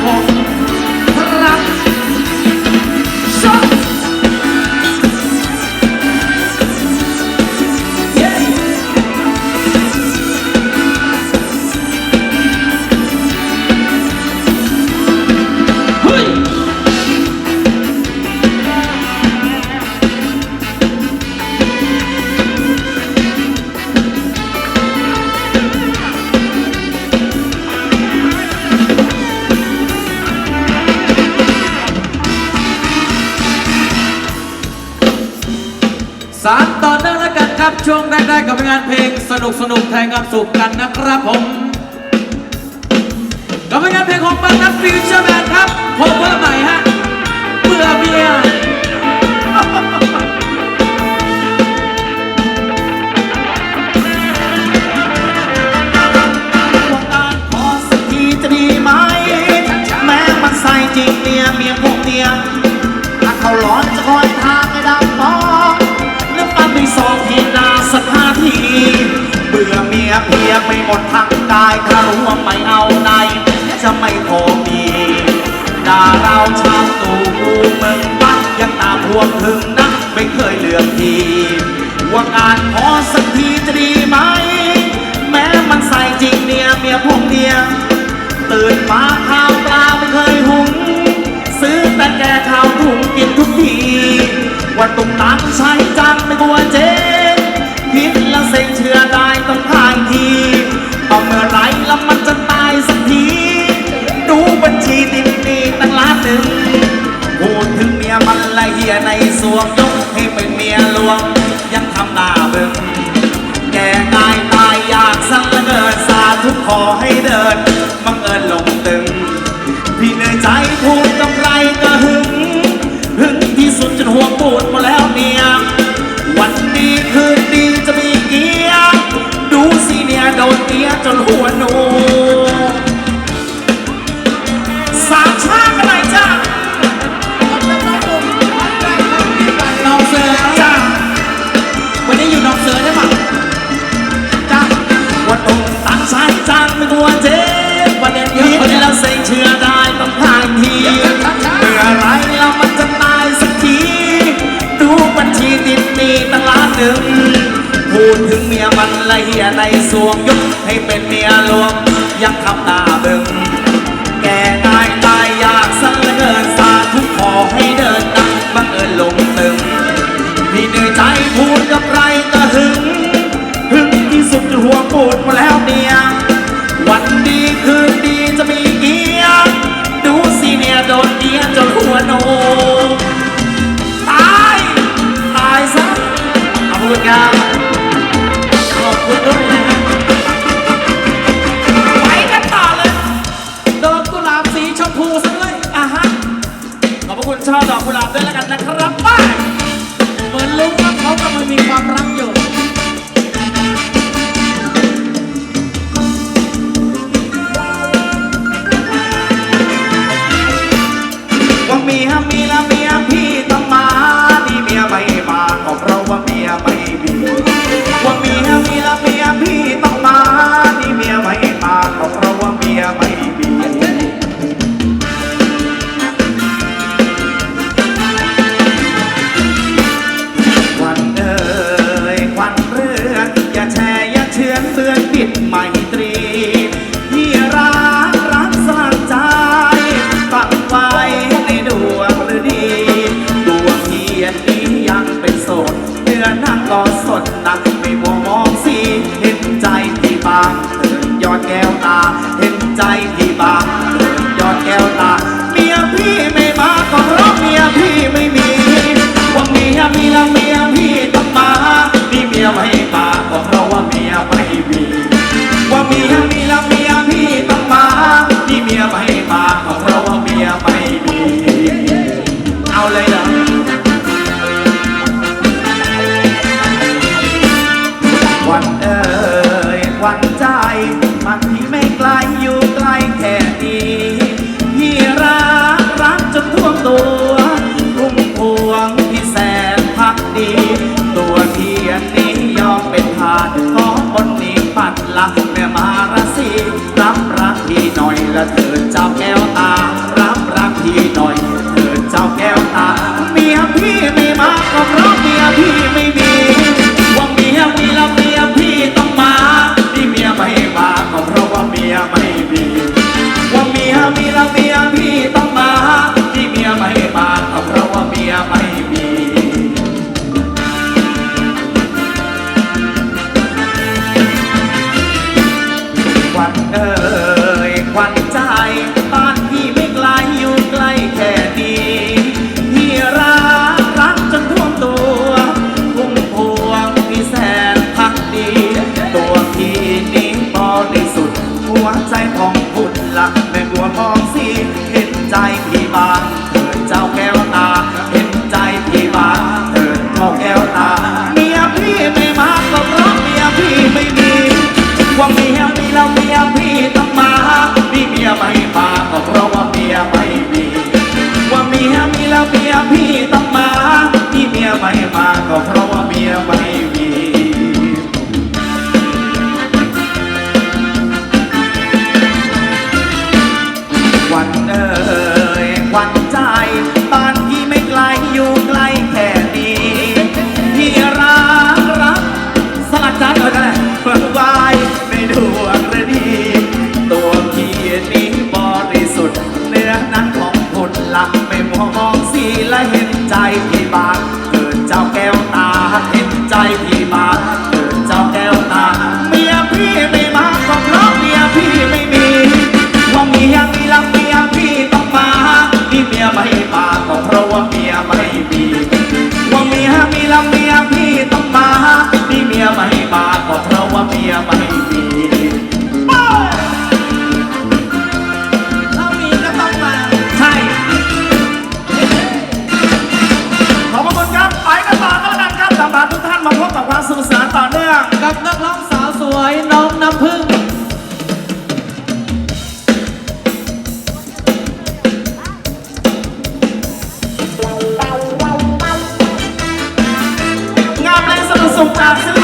Podcast. งานเพลงสนุกสนุกแทนความสุขกันนะครับผมกับงานเพลงของบังนัดฟิวเจอร์แมนครับผมเบอร์ใหม่ฮะเบื่อเบียร์วงการขอสักทีจะดีไหมแม้มันใส่จริงเมียเมียพวกเมียถ้าเขาร้อนจะคอยทางให้ดำมองแล้วฟันไปสองทีหน ที เบื่อเมียเพียไปหมดทั้งกายถ้ารู้ว่าไม่เอาไหนจะไม่พอมีด่าเราชาวตูกูเมืองบ้านยังตามพวงถึงนักไม่เคยเลือกที ว่างานขอสักทีจะดีไหม ละเฮียในสวงยกให้เป็นเมียหลวง ยังทำหน้าบึ้งแก่กายตายอยากสั่งละเกินสาธุขอให้เดินบังเอิญลงตึง พี่เหนื่อยใจพูดกับใครก็หึง หึงที่สุดจนหัวปวดหมดแล้วเนี่ยวันดีคืนดีจะมีเกียร์ดูสิเนี่ยโดนเมียจนหัว เหียในสวงยกให้เป็นเมียหลวงยังทำหน้าบึงแก่ตายตายอยากสังเหลือเกินสาธุกขอให้เดินดังบังเอิญลงตึงพี่เหนื่อยใจพูดกับใครก็หึงหึงที่สุดจนหัวปวดมาแล้วเนี่ยวันดีคืนดีจะมีเกียดูสิเนี่ยโดนเกียจนหัวโนตายตายซะขอบคุณครับ ไปกันต่อเลยโดนกุหลาบสีชมพูซะด้วยอะฮะ ขอบพระคุณช่อดอกกุหลาบด้วยแล้วกันนะครับไป้าเหมือนรู้ว่าเข เลยเหรอวันเอ่ยวันใจ มันที่ไม่ไกลอยู่ใกล้แค่นี้พี่รักรักจนท่วมตัวรุ่มพวงพี่แสนพักดี ตัวเทียนนี้ยอมเป็นทานของคนนี้ปัดลักแม่มาราศีรับรักพี่หน่อยและเถิดเจ้าแก้วักแม่บัวมองสีเห็นใจพี่บ้างเถิดเจ้าแก้วตา เห็นใจพี่บ้างเถิดเจ้าแก้วตาเมียพี่ไม่มาก็เพราะเมียพี่ไม่มีว่าเมียมีแล้วเมียพี่ต้องมาพี่เมียไม่มาก็เพราะว่าเมียไม่มีว่าเมียมีแล้วเมียพี่ต้องมาพี่เมียไม่มาก็เพราะว่าเมียไม่ นี้บริสุทธิ์เนื้อนั้นของผลลัพธ์ไม่มองสีและเห็นใจที่บางเกิดเจ้าแก้ว sometimes